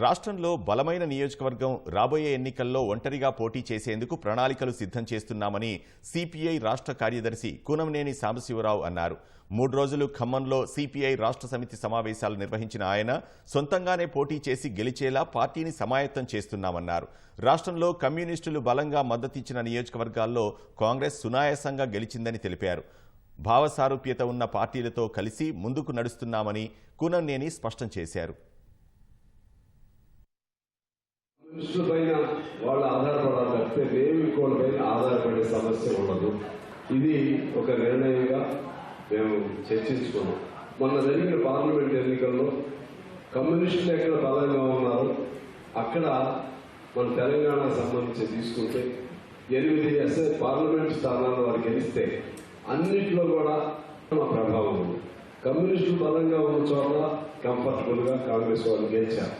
రాష్ట్రంలో బలమైన నియోజకవర్గం రాబోయే ఎన్నికల్లో ఒంటరిగా పోటీ చేసేందుకు ప్రణాళికలు సిద్ధం చేస్తున్నామని సిపిఐ రాష్ట్ర కార్యదర్శి కూనంనేని సాంబశివరావు అన్నారు. మూడు రోజులు ఖమ్మంలో సిపిఐ రాష్ట్ర సమితి సమావేశాలు నిర్వహించిన ఆయన సొంతంగానే పోటీ చేసి గెలిచేలా పార్టీని సమాయత్తం చేస్తున్నామన్నారు. రాష్ట్రంలో కమ్యూనిస్టులు బలంగా మద్దతిచ్చిన నియోజకవర్గాల్లో కాంగ్రెస్ సునాయాసంగా గెలిచిందని తెలిపారు. భావసారూప్యత ఉన్న పార్టీలతో కలిసి ముందుకు నడుస్తున్నామని కూనంనేని స్పష్టం చేశారు. కమ్యూనిస్టుల పైన వాళ్ళు ఆధారపడాలి తప్పితే మేము ఇంకోళ్ళ పైన ఆధారపడే సమస్య ఉండదు. ఇది ఒక నిర్ణయంగా మేము చర్చించుకున్నాం. మొన్న జరిగిన పార్లమెంట్ ఎన్నికల్లో కమ్యూనిస్టులు ఎక్కడ బలంగా ఉన్నారు. అక్కడ మన తెలంగాణకు సంబంధించి తీసుకుంటే ఎనిమిది ఎస్ఐ పార్లమెంట్ స్థానాలు వారు గెలిస్తే అన్నిట్లో కూడా మా ప్రభావం ఉంది. కమ్యూనిస్టులు బలంగా ఉన్న చోట కంఫర్టబుల్గా కాంగ్రెస్ వాళ్ళు గెలిచారు.